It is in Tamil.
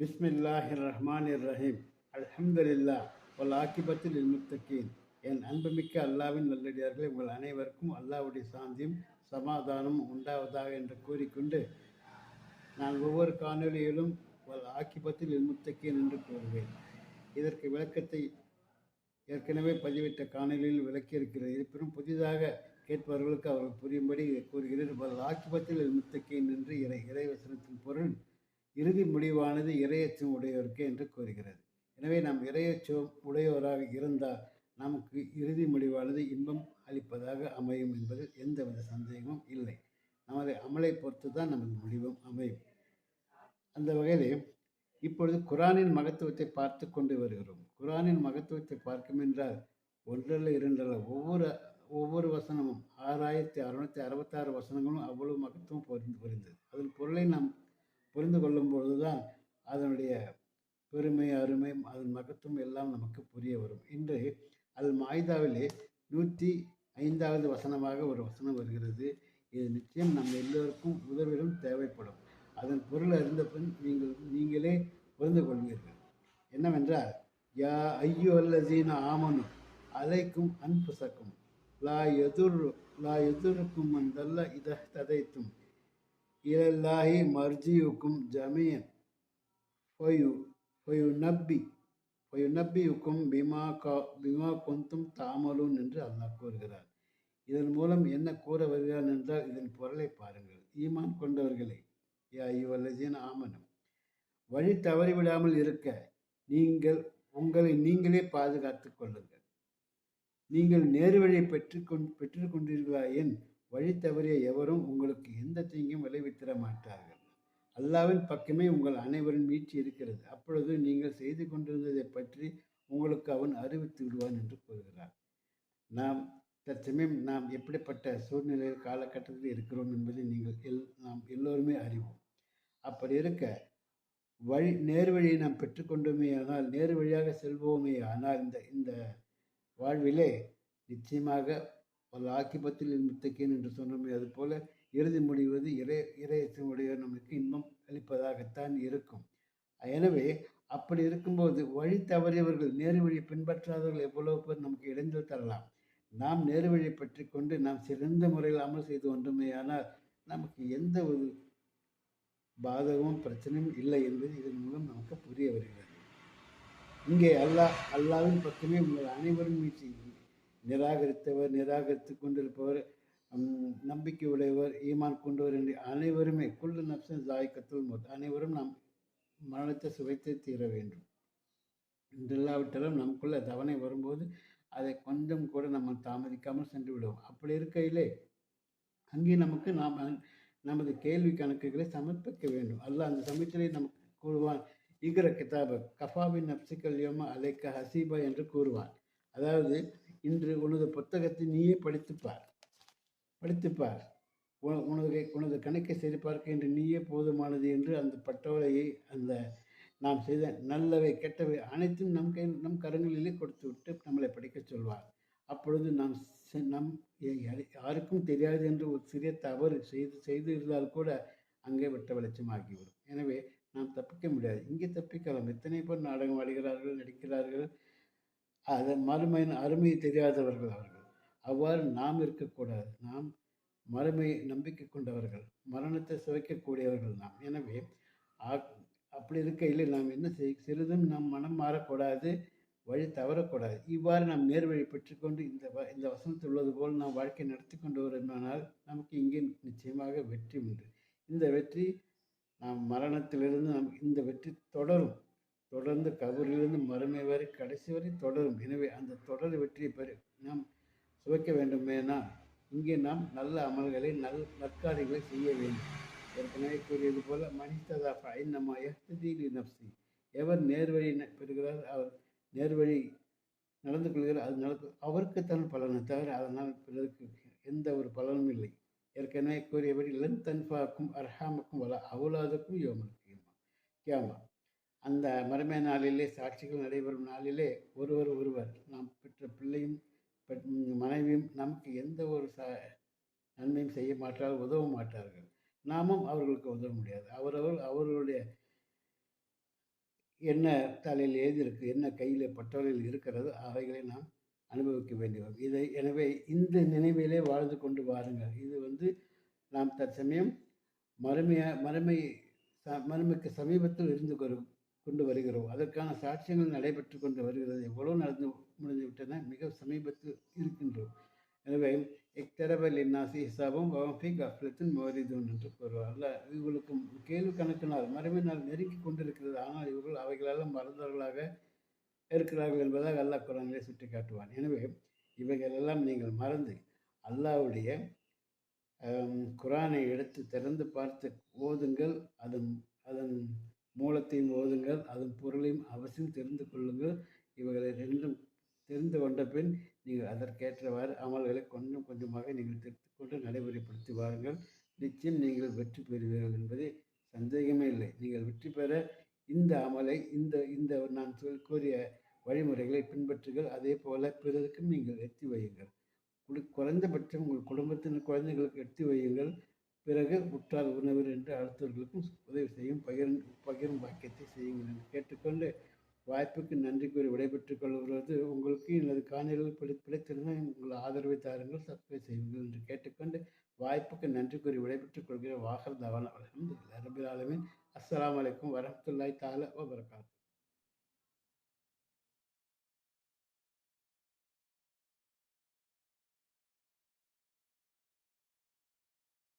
பிஸ்மில்லாஹி ரஹ்மான் ரஹீம் அல்ஹம்துலில்லா வல் ஆக்கிபத்தில் இன்முத்தக்கேன் என் அன்புமிக்க அல்லாவின் நல்லடியார்களே உங்கள் அனைவருக்கும் அல்லாவுடைய சாந்தியும் சமாதானம் உண்டாவதாக என்று கூறிக்கொண்டு நான் ஒவ்வொரு காணொலியிலும் வல் ஆக்கிபத்தில் முத்தக்கீன் என்று கூறுவேன். இதற்கு விளக்கத்தை ஏற்கனவே பதிவிட்ட காணொலியில் விளக்கியிருக்கிறது. இருப்பினும் புதிதாக கேட்பவர்களுக்கு அவர்கள் புரியும்படி கூறுகிறேன். வல் ஆக்கிபத்தில் முத்தக்கீன் என்று இறை இறைவசனத்தின் பொருள் இறுதி முடிவானது இரையச்சம் உடையோருக்கு என்று கூறுகிறது. எனவே நாம் இரையச்சம் உடையோராக இருந்தால் நமக்கு இறுதி முடிவானது இன்பம் அளிப்பதாக அமையும் என்பதில் எந்தவித சந்தேகமும் இல்லை. நமது அமலை பொறுத்து தான் நமது முடிவும் அமையும். அந்த வகையிலே இப்பொழுது குரானின் மகத்துவத்தை பார்த்து கொண்டு வருகிறோம். குரானின் மகத்துவத்தை பார்க்கும் என்றால் ஒன்றல்ல இரண்டல்ல ஒவ்வொரு ஒவ்வொரு வசனமும் ஆறாயிரத்தி அறுநூத்தி அறுபத்தாறு வசனங்களும் அவ்வளவு மகத்துவம் புரிந்து புரிந்தது. அதன் பொருளை நாம் புரிந்து கொள்ளும் பொழுதுதான் அதனுடைய பெருமை அருமை அதன் மகத்துவம் எல்லாம் நமக்கு புரிய வரும். இன்று அல் மாய்தாவிலே நூற்றி ஐந்தாவது வசனமாக ஒரு வசனம் வருகிறது. இது நிச்சயம் நம் எல்லோருக்கும் உதவிடும் தேவைப்படும். அதன் பொருள் அறிந்த பின் நீங்கள் நீங்களே புரிந்து கொள்வீர்கள். என்னவென்றால் யா ஐயோ அல்லதீன ஆமனு அலைக்கும் அன்புசக்கும் லா எதுர் லா எதிர்க்கும் அந்தல்ல இத ததைத்தும். இலல்லாஹி மர்ஜியுக்கும் ஜமீன். ஃபயு ஃபயு நப்பி ஃபயு நப்பியுக்கும் பிமா கா பிமா கொந்தும் தாமலூன் என்று அல்லாஹ் கூறுகிறார். இதன் மூலம் என்ன கூற வருகிறான் என்றால் இதன் பொருளை பாருங்கள். ஈமான் கொண்டவர்களே யா ஐயுவல்லஜீன் ஆமனம் வழி தவறிவிடாமல் இருக்க நீங்கள் உங்களை நீங்களே பாதுகாத்துக் கொள்ளுங்கள். நீங்கள் நேர்வழியை பெற்று கொண் பெற்றுக்கொண் பெற்றுக்கொண்டீர்களாயின் வழி தவறிய எவரும் உங்களுக்கு எந்த தீங்கும் விளைவித்திட மாட்டார்கள். அல்லாவின் பக்கமே உங்கள் அனைவரும் மீட்சி இருக்கிறது. அப்பொழுது நீங்கள் செய்து கொண்டிருந்ததை பற்றி உங்களுக்கு அவன் அறிவித்து விடுவான் என்று கூறுகிறார். நாம் தற்சமயம் நாம் எப்படிப்பட்ட சூழ்நிலை காலகட்டத்தில் இருக்கிறோம் என்பதை நீங்கள் எல் நாம் எல்லோருமே அறிவோம். அப்படி இருக்க வழி நேர் வழியை நாம் பெற்றுக்கொண்டோமே ஆனால் நேர் வழியாக செல்வோமே ஆனால் இந்த இந்த வாழ்விலே நிச்சயமாக பல ஆக்கிபத்தில் முத்தக்கேன் என்று சொன்னோமே அதுபோல இறுதி முடிவது இறை இறையத்தினுடைய நம்மளுக்கு இன்பம் அளிப்பதாகத்தான் இருக்கும். எனவே அப்படி இருக்கும்போது வழி தவறியவர்கள் நேரு வழி பின்பற்றாதவர்கள் எவ்வளவு பேர் நமக்கு இடைஞ்சல் தரலாம். நாம் நேரு வழி பற்றி கொண்டு நாம் சிறந்த முறையில் அமல் செய்து ஒன்றுமையானால் நமக்கு எந்த ஒரு பாதகமும் பிரச்சனையும் இல்லை என்பது இதன் மூலம் நமக்கு புரிய வருகிறது. இங்கே அல்லாஹ் அல்லாவின் பக்கமே உங்கள் அனைவரும் மீட்சி நிராகரித்தவர் நிராகரித்து கொண்டிருப்பவர் நம்பிக்கை உடையவர் ஈமான் கொண்டவர் என்று அனைவருமே குள்ளு நப்சன் ஜாய்கத்துல் மொத் அனைவரும் நாம் மரணத்தை சுவைத்து தீர வேண்டும். என்றில்லாவிட்டாலும் நமக்குள்ள தவணை வரும்போது அதை கொஞ்சம் கூட நம்ம தாமதிக்காமல் சென்று விடுவோம். அப்படி இருக்கையிலே அங்கே நமக்கு நாம் நமது கேள்வி கணக்குகளை சமர்ப்பிக்க வேண்டும். அல்ல அந்த சமயத்திலே நமக்கு கூறுவான் இகர கிதாப கஃபாபின் நப்சிக்கல் யோம அலைக்க ஹசீபா என்று கூறுவான். அதாவது இன்று உனது புத்தகத்தை நீயே படித்துப்பார் படித்துப்பார் உனது உனது கணக்கை சரி பார்க்க என்று நீயே போதுமானது என்று அந்த பட்டோலையை அந்த நாம் செய்த நல்லவை கெட்டவை அனைத்தும் நம் கை நம் கரங்களிலே கொடுத்து விட்டு நம்மளை படிக்க சொல்வார். அப்பொழுது நாம் நம் யாருக்கும் தெரியாது என்று ஒரு சிறிய தவறு செய்து செய்து இருந்தால் கூட அங்கே விட்ட வெளிச்சமாகிவிடும். எனவே நாம் தப்பிக்க முடியாது. இங்கே தப்பிக்கலாம். எத்தனை பேர் நாடகம் ஆடுகிறார்கள் நடிக்கிறார்கள் அதன் மறுமையின் அருமையை தெரியாதவர்கள் அவர்கள். அவ்வாறு நாம் இருக்கக்கூடாது. நாம் மறுமை நம்பிக்கை கொண்டவர்கள் மரணத்தை சுவைக்கக்கூடியவர்கள் நாம். எனவே அப்படி இருக்கையில் நாம் என்ன செய் சிறிதும் நாம் மனம் மாறக்கூடாது வழி தவறக்கூடாது. இவ்வாறு நாம் நேர்வழி பெற்றுக்கொண்டு இந்த வ இந்த வசனத்தில் உள்ளது போல் நாம் வாழ்க்கை நடத்தி கொண்டு வருமானால் நமக்கு இங்கே நிச்சயமாக வெற்றி உண்டு. இந்த வெற்றி நாம் மரணத்திலிருந்து நம் இந்த வெற்றி தொடரும். தொடர்ந்து கபரிலிருந்து மறுமை வரை கடைசி வரை தொடரும். எனவே அந்த தொடர் வெற்றியை பெற நாம் சுவைக்க வேண்டுமேனால் இங்கே நாம் நல்ல அமல்களை நல் நற்காரியங்களை செய்ய வேண்டும். ஏற்கனவே கூறியது போல மனிததா ஐநமா எஹ்தீலி நப்சி எவர் நேர்வழி பெறுகிறார் அவர் நேர்வழி நடந்து கொள்கிறார் அது நடக்கும் அவருக்குத்தான் பலனை தவிர அதனால் பிறருக்கு எந்த ஒரு பலனும் இல்லை. ஏற்கனவே கூறியபடி லன் தன்ஃபாக்கும் அர்ஹாமுக்கும் வல அவுலாதுக்கும் யோமல் கேமா அந்த மறுமை நாளிலே சாட்சிகள் நடைபெறும் நாளிலே ஒருவர் ஒருவர் நாம் பெற்ற பிள்ளையும் மனைவியும் நமக்கு எந்த ஒரு ச நன்மையும் செய்ய மாட்டார் உதவ மாட்டார்கள். நாமும் அவர்களுக்கு உதவ முடியாது. அவரவர் அவர்களுடைய என்ன தலையில் எழுதியிருக்கு என்ன கையில் பட்டோலையில் இருக்கிறதோ அவைகளை நாம் அனுபவிக்க வேண்டி வரும் இதை எனவே இந்த நினைவிலே வாழ்ந்து கொண்டு வாருங்கள். இது வந்து நாம் தற்சமயம் மறுமைய மறுமை ச மறுமைக்கு சமீபத்தில் இருந்து கொரு கொண்டு வருகிறோம். அதற்கான சாட்சியங்கள் நடைபெற்று கொண்டு வருகிறது. எவ்வளோ நடந்து முடிந்து விட்டன? மிக சமீபத்தில் இருக்கின்றோம். எனவே இக்தரபல் இன்னாசி ஹிசாபும் வஃபி கஃப்லத்தின் மோரிதூன் என்று கூறுவார். அல்ல இவர்களுக்கும் கேள்வி கணக்கினால் நாள் நாள் நெருங்கி கொண்டிருக்கிறது. ஆனால் இவர்கள் அவைகளெல்லாம் மறந்தவர்களாக இருக்கிறார்கள் என்பதாக அல்லாஹ் குரானிலே சுட்டி காட்டுவான் எனவே இவைகளெல்லாம் நீங்கள் மறந்து அல்லாஹ்வுடைய குரானை எடுத்து திறந்து பார்த்து ஓதுங்கள். அதன் அதன் மூலத்தையும் ஓதுங்கள் அதன் பொருளையும் அவசியம் தெரிந்து கொள்ளுங்கள். இவைகளை ரெண்டும் தெரிந்து கொண்ட பின் நீங்கள் அதற்கேற்றவாறு அமல்களை கொஞ்சம் கொஞ்சமாக நீங்கள் தெரிந்து கொண்டு நடைமுறைப்படுத்தி வாருங்கள். நிச்சயம் நீங்கள் வெற்றி பெறுவீர்கள் என்பது சந்தேகமே இல்லை. நீங்கள் வெற்றி பெற இந்த அமலை இந்த இந்த நான் சொல் கூறிய வழிமுறைகளை பின்பற்றுங்கள். அதே போல பிறருக்கும் நீங்கள் எத்தி வையுங்கள். குடு குறைந்தபட்சம் உங்கள் குடும்பத்தின் குழந்தைகளுக்கு எடுத்து வையுங்கள். பிறகு உற்றார் உறவினர் என்று அடுத்தவர்களுக்கும் உதவி செய்யும் பகிர் பகிரும் வாக்கியத்தை செய்யுங்கள் என்று கேட்டுக்கொண்டு வாய்ப்புக்கு நன்றி கூறி விடைபெற்றுக் கொள்வது உங்களுக்கு எனது காணொலிகள் பிடி பிடித்திருந்தால் உங்கள் ஆதரவை தாருங்கள் சப்ஸ்கிரைப் செய்யுங்கள் என்று கேட்டுக்கொண்டு வாய்ப்புக்கு நன்றி கூறி விடைபெற்றுக் கொள்கிற வாகர் தவான் அவர்கள். அரபில் ஆலமின். அஸ்லாம் அலைக்கும் வரமத்துல்லாய் தால வரகாத்து